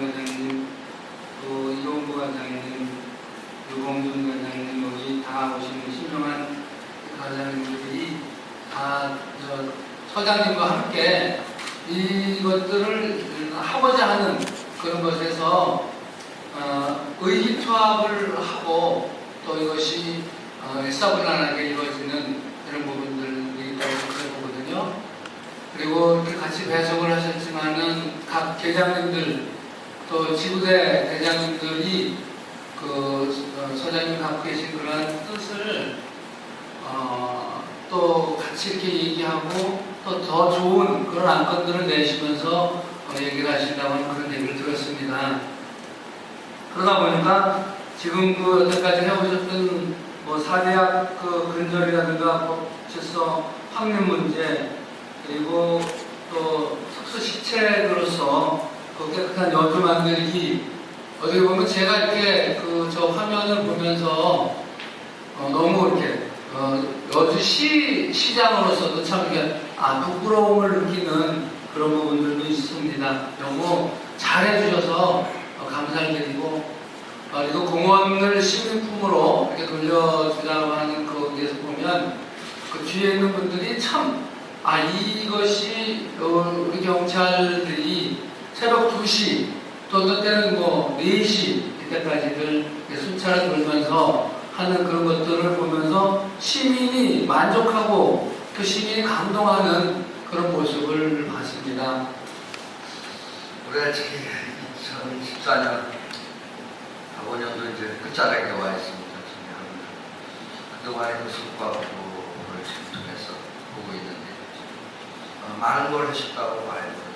관장님, 또 이동구 관장님, 유봉준 관장님 여기 다 오신 신명한 관장님들이 다저 서장님과 함께 이것들을 하고자 하는 그런 것에서 어, 의기투합을 하고 또 이것이 어, 일사불란하게 이루어지는 그런 부분들이 있다고 생각하거든요. 그리고 같이 배석을 하셨지만은 각 계장님들 또 지구대 대장님들이 그 어, 서장님 갖고 계신 그러한 뜻을 어, 또 같이 이렇게 얘기하고 또 더 좋은 그런 안건들을 내시면서 어, 얘기를 하신다고 하는 그런 얘기를 들었습니다. 그러다 보니까 지금 그 여태까지 해오셨던 뭐 사대학 그 근절이라든가 법질서 확립 문제 그리고 또 특수식체로서 그 깨끗한 여주 만들기 어떻게 보면 제가 이렇게 그 저 화면을 보면서 어, 너무 이렇게 어, 여주 시 시장으로서도 참 이게 아 부끄러움을 느끼는 그런 부분들도 있습니다. 너무 잘해주셔서 어, 감사를 드리고 어, 그리고 공원을 시민품으로 이렇게 돌려주자고 하는 거기에서 보면 그 뒤에 있는 분들이 참 아 이것이 어, 우리 경찰들이 새벽 2시 또 어떤 때는 뭐 4시 이때까지들 순찰을 돌면서 하는 그런 것들을 보면서 시민이 만족하고 그 시민이 감동하는 그런 모습을 봤습니다. 우리가 지금 2014년 5년도 이제 끝자락에 와 있습니다. 그동안의 그 성과를 지금 통해서 보고 있는데 어, 많은 걸 하셨다고 돼요.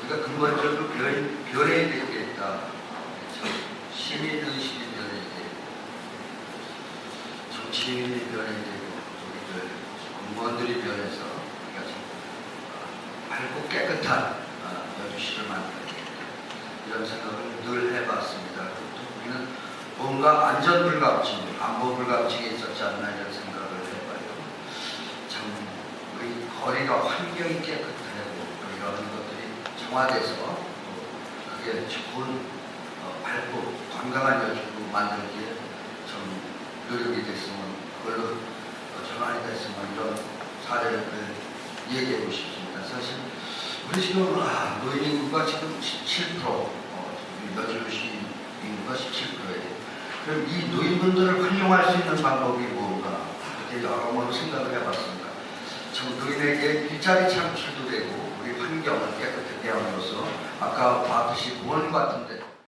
우리가 근본적으로 변, 변해야 되겠다. 시민의 시민 변해야 되고 정치인이 변해야 되고 우리들 공무원들이 변해서 우리가 좀 어, 밝고 깨끗한 어, 여주시를 만들기 이런 생각을 늘 해봤습니다. 또 우리는 뭔가 안전불감증, 안보불감증이 있었지 않나 이런 생각을 해봐요. 참 우리 거리가 환경이 깨끗하고 또 이런 또 그게 좋은 어, 밝고 건강한 여주로 만들기에 좀 노력이 됐으면 그걸로 어, 전환이 됐으면 이런 사례를 얘기하고 싶습니다. 사실 우리 지금 아, 노인 인구가 지금 17% 어, 여주시 인구가 17%예요. 그럼 이 노인분들을 활용할 수 있는 방법이 뭔가 이렇게 여러모로 생각을 해봤습니다. 참 노인에게 일자리 창출도 되고 환경을 깨끗하게 함으로써 아까 봤듯이 공원 같은 데